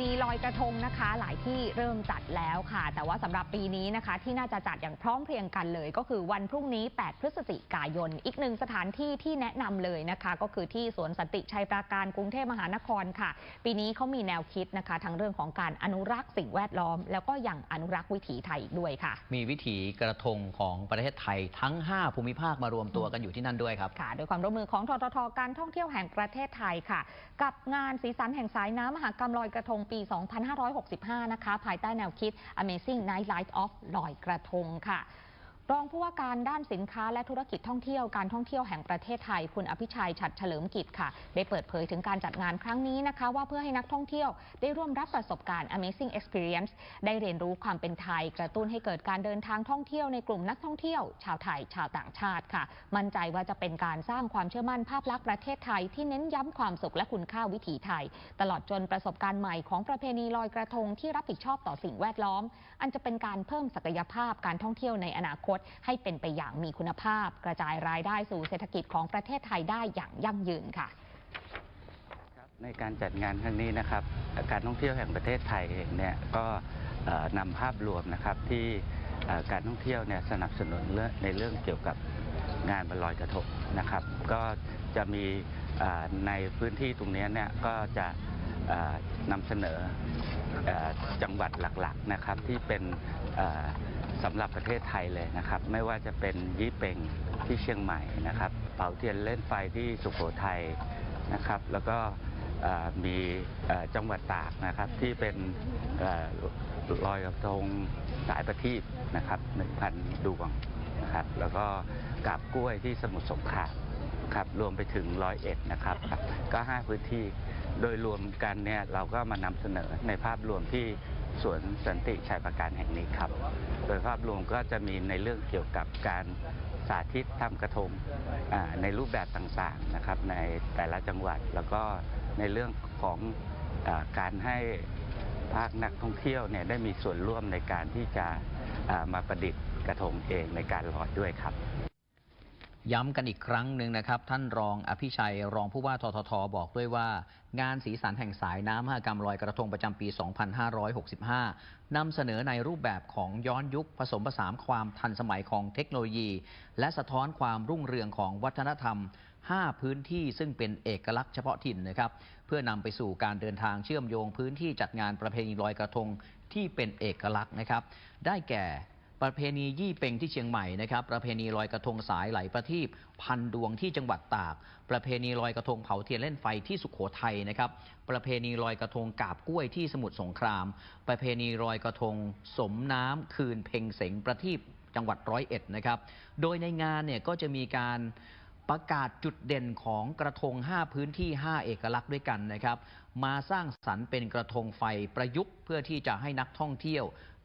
ณีลอยกระทงนะคะ หลายที่เริ่มจัดแล้วค่ะ แต่ว่าสำหรับปีนี้นะคะ ที่น่าจะจัดอย่างพร้อมเพรียงกันเลย ก็คือวันพรุ่งนี้ 8 พฤศจิกายน อีกหนึ่งสถานที่ที่แนะนำเลยนะคะ ก็คือที่สวนสันติชัยปราการกรุงเทพมหานครค่ะ ปีนี้เขามีแนวคิดนะคะ ทั้งเรื่องของการอนุรักษ์สิ่งแวดล้อม แล้วก็ยังอนุรักษ์วิถีไทยอีกด้วยค่ะ มีวิถีกระทงของประเทศไทยทั้ง 5 ภูมิภาคมารวมตัวกันอยู่ที่นั่นด้วยครับค่ะโดยความร่วมมือของทททการท่องเที่ยวแห่งประเทศไทยค่ะ กับงานสีสันแห่งสายน้ำมหากรรมลอยกระทงปี 2565 นะคะ ภายใต้แนวคิด Amazing Night Light of ลอยกระทงค่ะ รองผู้ว่าการด้านสินค้าและธุรกิจท่องเที่ยวการท่องเที่ยวแห่งประเทศไทยคุณอภิชัยฉัดเฉลิมกิจค่ะ ได้เปิดเผยถึงการจัดงานครั้งนี้นะคะ ว่าเพื่อให้นักท่องเที่ยวได้ร่วมรับประสบการณ์ Amazing Experience ได้เรียนรู้ความเป็นไทย กระตุ้นให้เกิดการเดินทางท่องเที่ยวในกลุ่มนักท่องเที่ยว ชาวไทยชาวต่างชาติค่ะ มั่นใจว่าจะเป็นการสร้างความเชื่อมั่นภาพลักษณ์ประเทศไทยที่เน้นย้ำความสุขและคุณค่าวิถีไทย ตลอดจนประสบการณ์ใหม่ของประเพณีลอยกระทงที่รับผิดชอบต่อสิ่งแวดล้อม อันจะเป็นการเพิ่มศักยภาพการท่องเที่ยวในอนาคตให้เป็นไปอย่างมีคุณภาพ กระจายรายได้สู่เศรษฐกิจของประเทศไทยได้อย่างยั่งยืนค่ะในการจัดงานครั้งนี้นะครับการท่องเที่ยวแห่งประเทศไทยเองเนี่ยก็นำภาพรวมนะครับที่การท่องเที่ยวเนี่ยสนับสนุนเรื่องในเรื่องเกี่ยวกับงานบรรลอยกระทงนะครับ ก็จะมีในพื้นที่ตรงนี้เนี่ยก็จะนำเสนอจังหวัดหลักๆนะครับที่เป็น สำหรับประเทศไทยเลยนะครับ ไม่ว่าจะเป็นยี่เปงที่เชียงใหม่นะครับเป่าเทียนเล่นไฟที่สุโขทัยนะครับ แล้วก็มีจังหวัดตากนะครับที่เป็นอลอยกระทงสายประทีปนะครับ1,000ดวงนะครับ แล้วก็กาบกล้วยที่สมุทรสงครามครับรวมไปถึงร้อยเอ็ดนะครับ ก็ 5 พื้นที่โดยรวมกันเนี่ยเราก็มานำเสนอในภาพรวมที่ สวนสันติชัยประการแห่งนี้ครับ โดยภาพรวมก็จะมีในเรื่องเกี่ยวกับการสาธิตทำกระทงในรูปแบบต่างๆนะครับในแต่ละจังหวัดแล้วก็ในเรื่องของอการให้ภาคนักท่องเที่ยวเนี่ยได้มีส่วนร่วมในการที่จะมาประดิษฐ์กระทงเองในการลอยด้วยครับ ย้ำกันอีกครั้งหนึ่งนะครับ ท่านรองอภิชัยรองผู้ว่าทททบอกด้วยว่างานสีสันแห่งสายน้ำมหกรรมลอยกระทงประจำปี 2565 นำเสนอในรูปแบบของย้อนยุคผสมผสานความทันสมัยของเทคโนโลยี และสะท้อนความรุ่งเรืองของวัฒนธรรม 5 พื้นที่ซึ่งเป็นเอกลักษณ์เฉพาะถิ่นนะครับ เพื่อนำไปสู่การเดินทางเชื่อมโยงพื้นที่จัดงานประเพณีลอยกระทงที่เป็นเอกลักษณ์นะครับ ได้แก่ ประเพณียี่เป็งที่เชียงใหม่นะครับประเพณีลอยกระทงสายไหลประทีปพันดวงที่จังหวัดตาก ประเพณีลอยกระทงเผาเทียนเล่นไฟที่สุขโขทัยนะครับ ประเพณีลอยกระทงกาบกล้วยที่สมุทรสงคราม ประเพณีลอยกระทง สมน้ำคืนเพ็งเสงประทีปจังหวัดร้อยเอ็ดนะครับ โดยในงานเนี่ยก็จะมีการประกาศจุดเด่นของกระทง 5 พื้นที่ 5 เอกลักษณ์ด้วยกันนะครับ มาสร้างสรรค์เป็นกระทงไฟประยุกต์ เพื่อที่จะให้นักท่องเที่ยว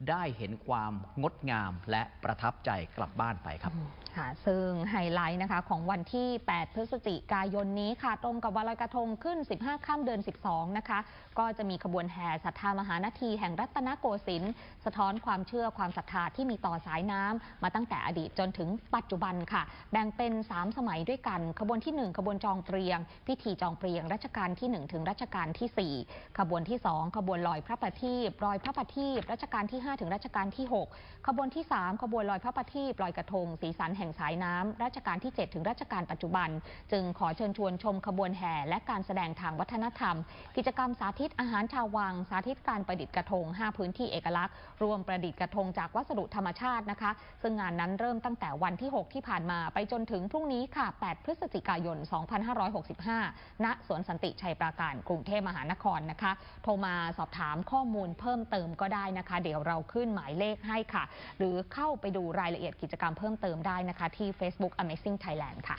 ได้เห็นความงดงามและประทับใจกลับบ้านไปครับค่ะซึ่งไฮไลท์นะคะของวันที่ 8 พฤศจิกายนนี้ค่ะ ตรงกับวันลอยกระทงขึ้น 15 ข้ามเดือน 12 นะคะ ก็จะมีขบวนแห่ศรัทธามหานาทีแห่งรัตนโกสินทร์สะท้อนความเชื่อความศรัทธาที่มีต่อสายน้ำมาตั้งแต่อดีตจนถึงปัจจุบันค่ะ แบ่งเป็น 3 สมัยด้วยกัน ขบวนที่ 1 ขบวนจองเปรียง พิธีจองเปรียงรัชกาลที่ 1 ถึงรัชกาลที่ 4 ขบวนที่ 2 ขบวนลอยพระประทีปลอยพระประทีปรัชกาลที่5 ถึงรัชกาลที่ 6 ขบวนที่ 3 ขบวนลอยพระประทีปลอยกระทง สีสันแห่งสายน้ำรัชกาลที่ 7 ถึงรัชกาลปัจจุบัน จึงขอเชิญชวนชมขบวนแห่และการแสดงทางวัฒนธรรม กิจกรรมสาธิตอาหารชาววัง สาธิตการประดิษฐ์กระทง 5 พื้นที่เอกลักษณ์ รวมประดิษฐ์กระทงจากวัสดุธรรมชาตินะคะ ซึ่งงานนั้นเริ่มตั้งแต่วันที่ 6 ที่ผ่านมาไปจนถึงพรุ่งนี้ค่ะ 8 พฤศจิกายน 2565 ณ สวนสันติชัยปราการ กรุงเทพมหานครนะคะ โทรมาสอบถามข้อมูลเพิ่มเติมก็ได้นะคะ เดี๋ยวเราเราขึ้นหมายเลขให้ค่ะ หรือเข้าไปดูรายละเอียดกิจกรรมเพิ่มเติมได้นะคะที่ Facebook Amazing Thailand ค่ะ